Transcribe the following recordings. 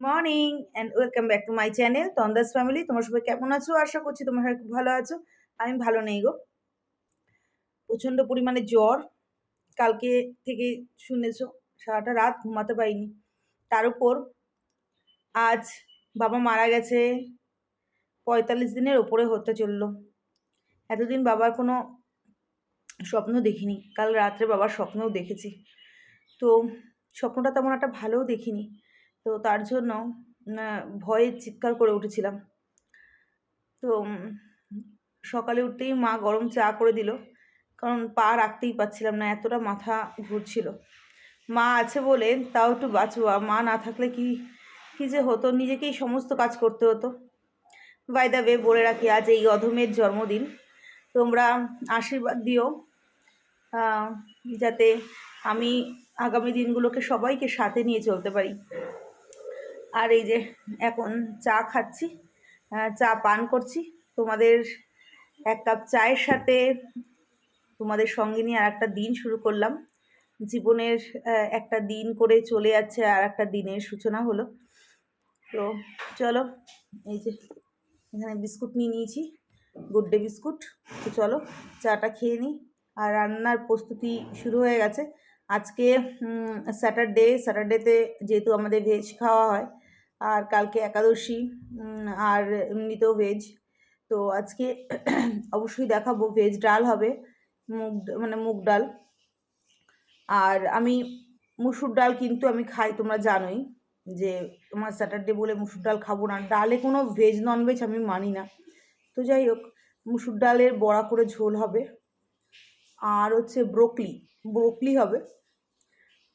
Morning and welcome back to my channel তন্দাস family তোমার সবাই কেমন আছো? আশা করছি তোমার সবাই খুব ভালো আছো। আমি ভালো নেই গো। প্রচণ্ড পরিমাণে জ্বর। কালকে থেকে শুনেছো, সারাটা রাত ঘুমাতে পারিনি। তার উপর আজ বাবা মারা গেছে। পঁয়তাল্লিশ দিনের ওপরে হতে চলল। এতদিন বাবার কোনো স্বপ্ন দেখিনি। কাল রাত্রে বাবার স্বপ্নও দেখেছি। তো স্বপ্নটা তেমন একটা ভালোও দেখিনি। তো তার জন্য ভয়ে চিৎকার করে উঠেছিলাম। তো সকালে উঠতেই মা গরম চা করে দিল, কারণ পা রাখতেই পাচ্ছিলাম না, এতটা মাথা ঘুরছিল। মা আছে বলে তাও একটু বাঁচুয়া মা না থাকলে কি, কী যে হতো, নিজেকেই সমস্ত কাজ করতে হতো। বাইদা বে বলে রাখি, আজ এই অধমের জন্মদিন। তোমরা আশীর্বাদ দিও যাতে আমি আগামী দিনগুলোকে সবাইকে সাথে নিয়ে চলতে পারি। আর এই যে এখন চা খাচ্ছি চা পান করছি। তোমাদের এক কাপ চায়ের সাথে তোমাদের সঙ্গে নিয়ে আর একটা দিন শুরু করলাম। জীবনের একটা দিন করে চলে যাচ্ছে আর একটা দিনের সূচনা হলো। তো চলো, এই যে এখানে বিস্কুট নিয়ে নিয়েছি, গুড ডে বিস্কুট। তো চলো, চাটা খেয়ে নিই। আর রান্নার প্রস্তুতি শুরু হয়ে গেছে। আজকে স্যাটারডে, স্যাটারডেতে যেহেতু আমাদের ভেজ খাওয়া হয় আর কালকে একাদশী আর এমনিতেও ভেজ তো আজকে অবশ্যই দেখাবো ভেজ ডাল হবে, মুগ মানে মুগ ডাল। আর আমি মুসুর ডাল কিন্তু আমি খাই, তোমরা জানোই যে তোমার স্যাটারডে বলে মুসুর ডাল খাব না। ডালে কোনো ভেজ ননভেজ আমি মানি না। তো যাই হোক, মুসুর ডালের বড়া করে ঝোল হবে। আর হচ্ছে ব্রোকলি ব্রোকলি হবে।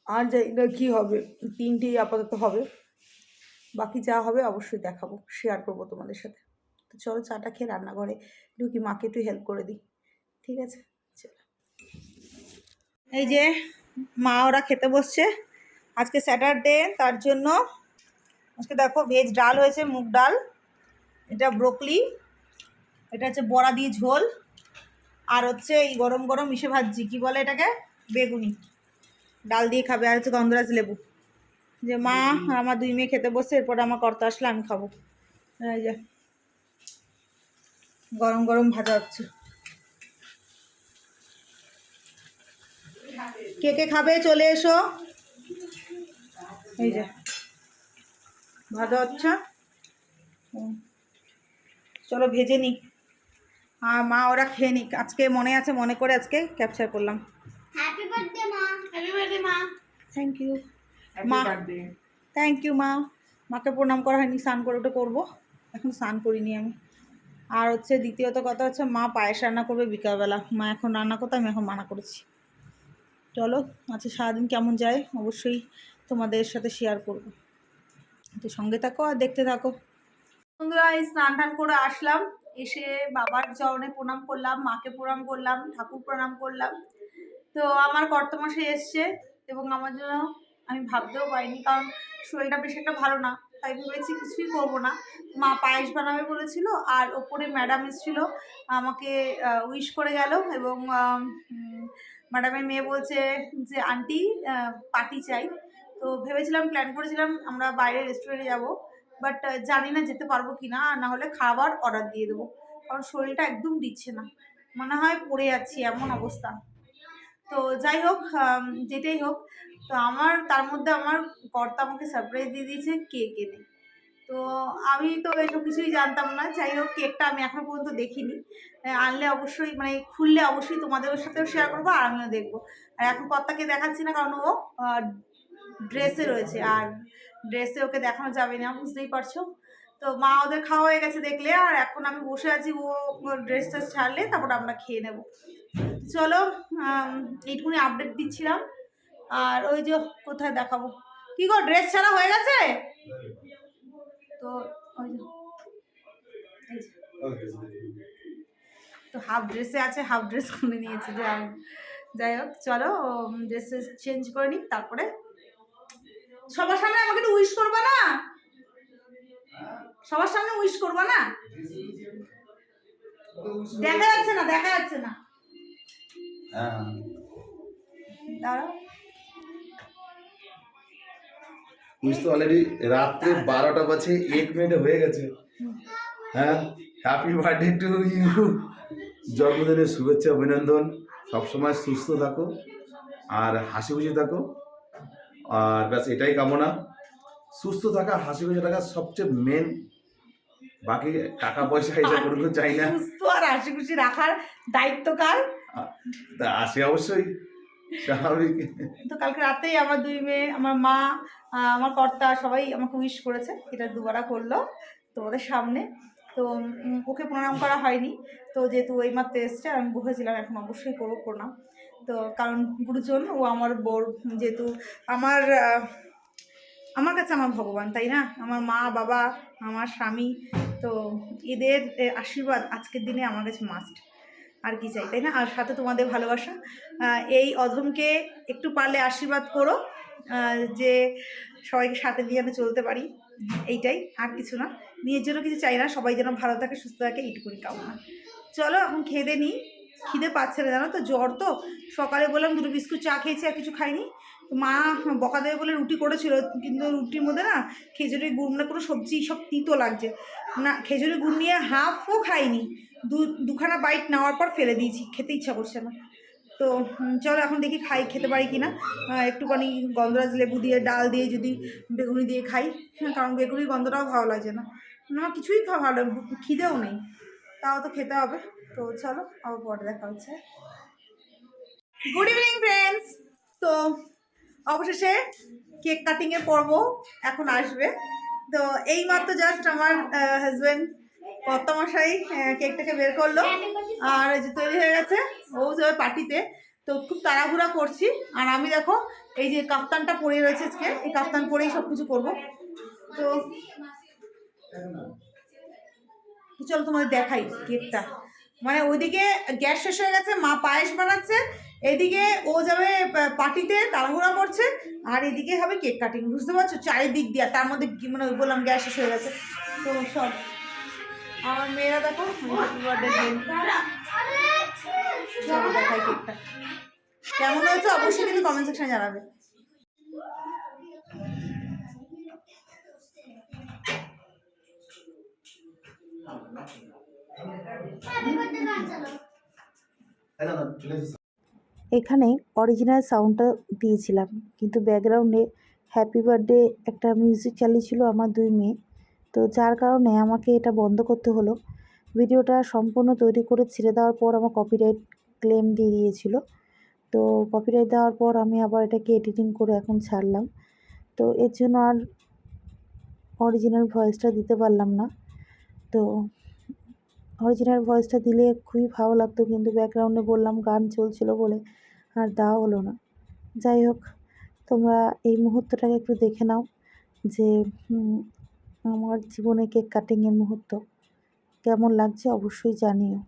আর যাই না কী হবে? তিনটেই আপাতত হবে। বাকি যা হবে অবশ্যই দেখাবো শেয়ার করব তোমাদের সাথে। তো চলো চাটা খেয়ে রান্নাঘরে ঢুকি, মাকে একটু হেল্প করে দিই। ঠিক আছে? চলো। এই যে মা ওরা খেতে বসছে। আজকে স্যাটারডে তার জন্য আজকে দেখো ভেজ ডাল হয়েছে, মুগ ডাল, এটা ব্রোকলি এটা হচ্ছে বড়া দিয়ে ঝোল, আর হচ্ছে এই গরম গরম মিশে ভাজছি, কী বলে এটাকে? বেগুনি। ডাল দিয়ে খাবে, আর হচ্ছে গন্ধরাজ লেবু। যে মা আমার দুই মেয়ে খেতে বসছে এরপরে আমার কর্তা আসলে আমি খাব। এই যে গরম গরম ভাজা হচ্ছে। কে কে খাবে? চলে এসো। এই যে ভাজা হচ্ছে। চলো ভেজে নিই। আর মা ওরা খেয়ে নিক। আজকে মনে আছে মনে করে আজকে ক্যাপচার করলাম। হ্যাপি বার্থডে মা। হ্যাপি বার্থডে মা। থ্যাংক ইউ মা থ্যাংক ইউ মা। মাকে প্রণাম করা হয়নি স্নান করে ওটা করব এখন স্নান করিনি আমি। আর হচ্ছে দ্বিতীয়ত কথা হচ্ছে মা পায়েস রান্না করবে বিকালবেলা। মা এখন রান্না করতে আমি এখন মানা করেছি। চলো আচ্ছা সারাদিন কেমন যায়? অবশ্যই তোমাদের সাথে শেয়ার করব। তো সঙ্গে থাকো আর দেখতে থাকো। বন্ধুরা এই স্নান টান করে আসলাম। এসে বাবার চরণে প্রণাম করলাম মাকে প্রণাম করলাম ঠাকুর প্রণাম করলাম। তো আমার কর্তমাসে এসছে এবং আমার জন্য আমি ভাবতেও পারিনি, কারণ শরীরটা বেশ একটা ভালো না। তাই ভেবেছি কিছুই করব না। মা পায়েস বানাবে বলেছিল, আর ওপরে ম্যাডাম এসেছিল, আমাকে উইশ করে গেল এবং ম্যাডামের মেয়ে বলছে যে আন্টি পার্টি চাই। তো ভেবেছিলাম প্ল্যান করেছিলাম, আমরা বাইরে রেস্টুরেন্টে যাব বাট জানি না যেতে পারব কি না না হলে খাবার অর্ডার দিয়ে দেবো। কারণ শরীরটা একদম দিচ্ছে না। মনে হয় পড়ে যাচ্ছি এমন অবস্থা। তো যাই হোক যেটাই হোক, তো আমার, তার মধ্যে আমার কর্তা আমাকে সারপ্রাইজ দিয়ে দিয়েছে কেক এনে। তো আমি তো এসব কিছুই জানতাম না। যাই হোক কেকটা আমি এখনও পর্যন্ত দেখিনি। আনলে অবশ্যই মানে খুললে অবশ্যই তোমাদের সাথেও শেয়ার করব আর আমিও দেখব। আর এখন কর্তাকে দেখাচ্ছি না, কারণ ও ড্রেসে রয়েছে। আর ড্রেসে ওকে দেখানো যাবে না, বুঝতেই পারছ? তো মা ওদের খাওয়া হয়ে গেছে দেখলে, আর এখন আমি বসে আছি, ও ড্রেস ছাড়লে তারপর আমরা খেয়ে নেব। চলো এইটুকুনি আপডেট দিচ্ছিলাম। আর ওই যে কোথায় দেখাবো? কি গো ড্রেস ছাড়া হয়ে গেছে? তো ওই তো হাফ ড্রেসে আছে হাফ ড্রেস খুলে নিয়েছে যে যাই হোক, চলো ড্রেস চেঞ্জ করে নিক তারপরে সবার সামনে আমাকে একটু উইশ করবা না? সবার সামনে উইশ করবা না? দেখা যাচ্ছে না, দেখা যাচ্ছে না। দাঁড়াও। উইশ তো অলরেডি রাত্রে বারোটা বাজে এক মিনিটে হয়ে গেছে। হ্যাঁ হ্যাপি বার্থডে টু ইউ জন্মদিনের শুভেচ্ছা অভিনন্দন। সবসময় সুস্থ থাকো আর হাসি খুশি থাকো। আর ব্যাস এটাই কামনা। সুস্থ থাকা হাসি খুশি থাকা সবচেয়ে মেন বাকি টাকা পয়সা হিসাব চাই না। সুস্থ আর হাসি খুশি রাখার দায়িত্ব কার? তা আসে অবশ্যই, স্বাভাবিক। তো কালকে রাতেই আমার দুই মেয়ে, আমার মা আমার কর্তা সবাই আমাকে উইশ করেছে, এটা দুবারা করল তোমাদের সামনে। তো ওকে প্রণাম করা হয়নি। তো যেহেতু ওই মাত্র এসছে আমি বসেছিলাম এখন অবশ্যই করব প্রণাম। তো কারণ গুরুজন, ও আমার বোর, যেহেতু আমার আমার কাছে আমার ভগবান, তাই না? আমার মা, বাবা, আমার স্বামী, তো এদের আশীর্বাদ আজকের দিনে আমার কাছে মাস্ট আর কি চাই, তাই না? আর সাথে তোমাদের ভালোবাসা। এই অধমকে একটু পারলে আশীর্বাদ করো যে সবাইকে সাথে নিয়ে আমি চলতে পারি। এইটাই, আর কিছু না। নিজের জন্য কিছু চাই না, সবাই যেন ভালো থাকে, সুস্থ থাকে, এইটুকুনি কামনা। চলো, এখন খেদে নিই খিদে পাচ্ছে না, জানো তো? জ্বর তো। সকালে বললাম দুটো বিস্কুট চা খেয়েছি, আর কিছু খাইনি। মা বকা দেবে বলে রুটি করেছিল, কিন্তু রুটির মধ্যে না খেজুরি গুড় মানে কোনো সবজি সব তিতো লাগছে। না খেজুরি গুড় নিয়ে হাফও খাইনি। দু, দুখানা বাইট নেওয়ার পর ফেলে দিয়েছি, খেতে ইচ্ছা করছে না। তো চলো এখন দেখি খাই, খেতে পারি কি না একটুখানি গন্ধরাজ লেবু দিয়ে, ডাল দিয়ে যদি বেগুনি দিয়ে খাই। হ্যাঁ কারণ বেগুনির গন্ধটাও ভালো লাগে না। না, কিছুই খাওয়া ভালো, খিদেও নেই। তাও তো খেতে হবে। তো চলো, আবার পরে দেখা হচ্ছে। গুড ইভিনিং ফ্রেন্ডস তো, অবশেষে কেক কাটিংয়ের পর্ব এখন আসবে। তো এই মাত্র জাস্ট আমার হাজব্যান্ড কর্তামশাই কেকটাকে বের করল। আর যে তৈরি হয়ে গেছে, ও যাবে পার্টিতে। তো খুব তাড়াহুড়া করছি। আর আমি দেখো, এই যে কাফতানটা পরে রয়েছে আজকে, এই কাফতান পরেই সব কিছু করব। তো চলো তোমাদের দেখাই কেকটা মানে ওইদিকে গ্যাস শেষ হয়ে গেছে, মা পায়েস বানাচ্ছে এদিকে ও যাবে পার্টিতে, তাড়াহুড়া করছে, আর এদিকে হবে কেক কাটিং, বুঝতে পারছ? চারিদিক দিয়ে, তার মধ্যে মানে বললাম গ্যাস শেষ হয়ে গেছে। তো সব, আমার মেয়েরা দেখো কেকটা। কেমন হয়েছে? অবশ্যই কিন্তু কমেন্ট সেকশনে জানাবে। এখানে অরিজিনাল সাউন্ডটা দিয়েছিলাম। কিন্তু ব্যাকগ্রাউন্ডে হ্যাপি বার্থডে একটা মিউজিক চালিয়েছিল আমার দুই মেয়ে। তো যার কারণে আমাকে এটা বন্ধ করতে হলো। ভিডিওটা সম্পূর্ণ তৈরি করে ছেড়ে দেওয়ার পর আমার কপিরাইট ক্লেম দিয়ে দিয়েছিল। তো কপিরাইট দেওয়ার পর আমি আবার এটাকে এডিটিং করে এখন ছাড়লাম। তো এর জন্য আর অরিজিনাল ভয়েসটা দিতে পারলাম না। তো অরিজিনাল ভয়েসটা দিলে খুবই ভালো লাগতো, কিন্তু ব্যাকগ্রাউন্ডে বললাম গান চলছিল বলে আর দেওয়া হলো না। যাই হোক, তোমরা এই মুহূর্তটাকে একটু দেখে নাও যে আমার জীবনে কেক কাটিংয়ের মুহূর্ত কেমন লাগছে অবশ্যই জানিও।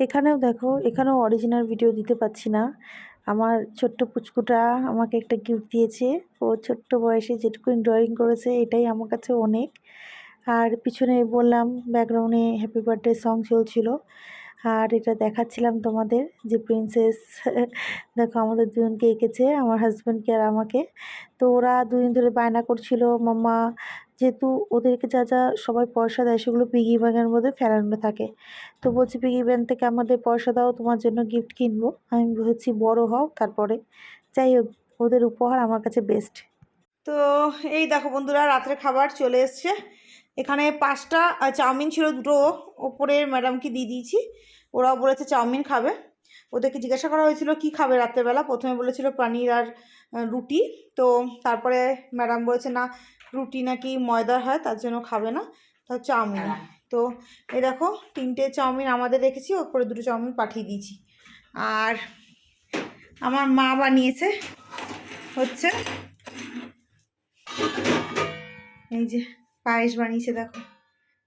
এখানেও দেখো, এখানেও অরিজিনাল ভিডিও দিতে পারছি না। আমার ছোট্ট পুচকুটা আমাকে একটা গিফট দিয়েছে। ও ছোট্ট বয়সে যেটুকু ড্রয়িং করেছে, এটাই আমার কাছে অনেক। আর পিছনে বললাম ব্যাকগ্রাউন্ডে হ্যাপি বার্থডে সং চলছিল। আর এটা দেখাচ্ছিলাম তোমাদের যে প্রিন্সেস দেখো আমাদের দুজনকে এঁকেছে, আমার হাজব্যান্ডকে আর আমাকে। তো ওরা দুদিন ধরে বায়না করছিল, মাম্মা, যেহেতু ওদেরকে যা যা সবাই পয়সা দেয় সেগুলো পিগি ব্যাগের মধ্যে ফেরানো থাকে। তো বলছি পিগি ব্যাংক থেকে আমাদের পয়সা দাও, তোমার জন্য গিফট কিনবো। আমি বলছি, বড় হও তারপরে। যাই হোক, ওদের উপহার আমার কাছে বেস্ট তো এই দেখো বন্ধুরা, রাত্রে খাবার চলে এসছে। এখানে পাঁচটা চাউমিন ছিল দুটো ওপরের ম্যাডামকে দিয়ে দিয়েছি। ওরাও বলেছে চাউমিন খাবে। ওদেরকে জিজ্ঞাসা করা হয়েছিল কি খাবে রাত্রেবেলা? প্রথমে বলেছিল পানির আর রুটি। তো তারপরে ম্যাডাম বলেছে না রুটি নাকি ময়দার হয় তার জন্য খাবে না তার চাউমিন। তো এই দেখো তিনটে চাউমিন আমাদের রেখেছি ওপরে দুটো চাউমিন পাঠিয়ে দিয়েছি। আর আমার মা বানিয়েছে হচ্ছে এই যে পায়েস বানিয়েছে দেখো।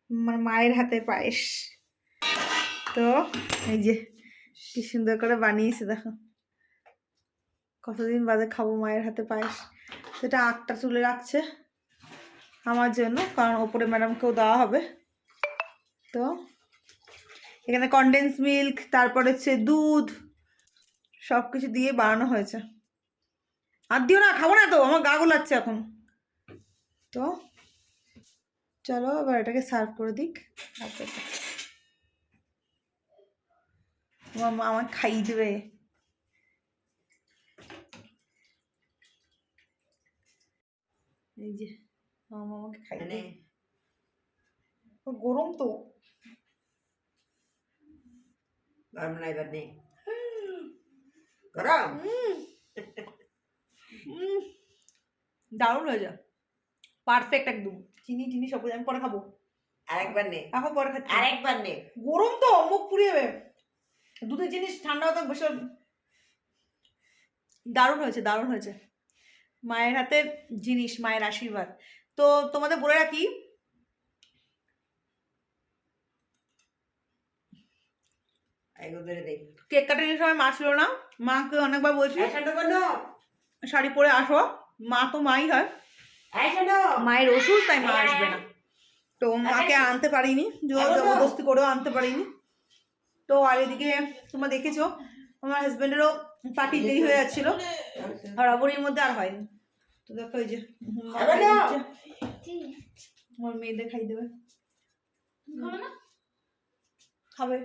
আমার মায়ের হাতে পায়েস। তো এই যে কি সুন্দর করে বানিয়েছে দেখো। কতদিন বাদে খাব মায়ের হাতে পায়েস। সেটা আটটা তুলে রাখছে আমার জন্য কারণ ওপরে ম্যাডামকেও দেওয়া হবে। তো এখানে কন্ডেন্স মিল্ক তারপর হচ্ছে দুধ সব কিছু দিয়ে বানানো হয়েছে। আর দিও না খাব না তো আমার গা গোলাচ্ছে এখন। তো চলো এবার এটাকে সার্ভ করে দিক। আচ্ছা আচ্ছা, আমার মা আমাকে খাইয়ে দেবে। এই যে আমার মা আমাকে খাইয়ে দেবে। গরম তো। গরম না এবার নেই গরম দারুণ হয়ে যা। পারফেক্ট একদম। চিনি চিনি সব। আমি পরে খাব। আরেকবার নে। এখন পরে খাচ্ছি। আরেকবার নে। গরম তো মুখ পুড়িয়ে যাবে। দুধের জিনিস ঠান্ডা হতে বসে দারুণ হয়েছে দারুণ হয়েছে। মায়ের হাতের জিনিস মায়ের আশীর্বাদ। তো তোমাদের বলে রাখি কেক কাটানোর সময় মা ছিল না মাকে অনেকবার বলছি শাড়ি পরে আসো মা তো মাই হয়। মায়ের ওষুধ তাই মা আসবে না। তো মাকে আনতে পারিনি জোর জবরদস্তি করেও আনতে পারিনি। তো আর এদিকে তোমরা দেখেছ আমার হাজবেন্ডেরও পার্টি দেরি হয়ে যাচ্ছিল। হড়াবড়ির মধ্যে আর হয়নি। তো দেখো এই যে। আমার মেয়েদের খাই দেবে। খাবে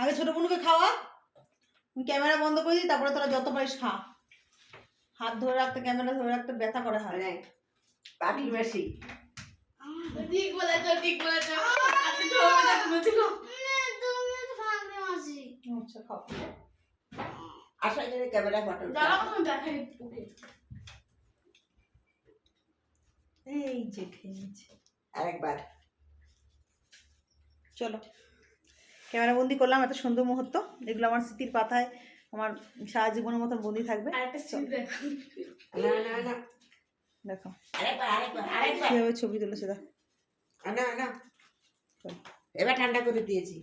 আগে ছোট বোনকে খাওয়া। ক্যামেরা বন্ধ করে দিই তারপরে তোরা যত পারিস খা। হাত ধরে রাখতে ক্যামেরা ধরে রাখতে ব্যথা করে হাত মানে পাটি বেশি। ঠিক বলেছ ঠিক বলেছ। আচ্ছা ক্যামেরা ফটো এই যে আরেকবার। চলো। ক্যামেরা বন্দি করলাম এত সুন্দর মুহূর্ত। এগুলো আমার স্মৃতির পাতায় আমার সারা জীবনের মতন বন্দি থাকবে। দেখো। না না না দেখো। আরেকবার আরেকবার আরেকবার। কীভাবে ছবি তুলেছে দেখো। এবার ঠান্ডা করে দিয়েছি।